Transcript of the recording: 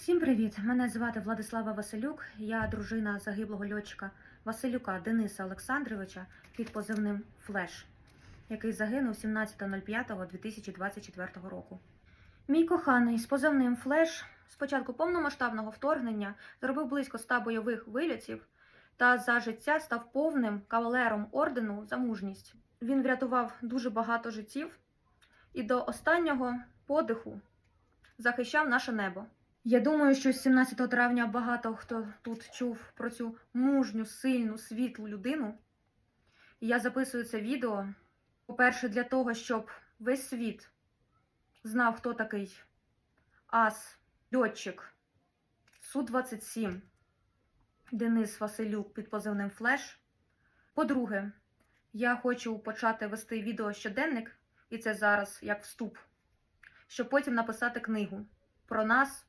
Всім привіт! Мене звати Владислава Василюк. Я дружина загиблого льотчика Василюка Дениса Олександровича під позивним Флеш, який загинув 17.05.2024 року. Мій коханий з позивним Флеш з початку повномасштабного вторгнення зробив близько 100 бойових вильотів та за життя став повним кавалером ордену за мужність. Він врятував дуже багато життів і до останнього подиху захищав наше небо. Я думаю, що з 17 травня багато хто тут чув про цю мужню, сильну, світлу людину. І я записую це відео, по-перше, для того, щоб весь світ знав, хто такий ас, льотчик Су-27 Денис Василюк під позивним Флеш. По-друге, я хочу почати вести відео щоденник, і це зараз як вступ, щоб потім написати книгу про нас,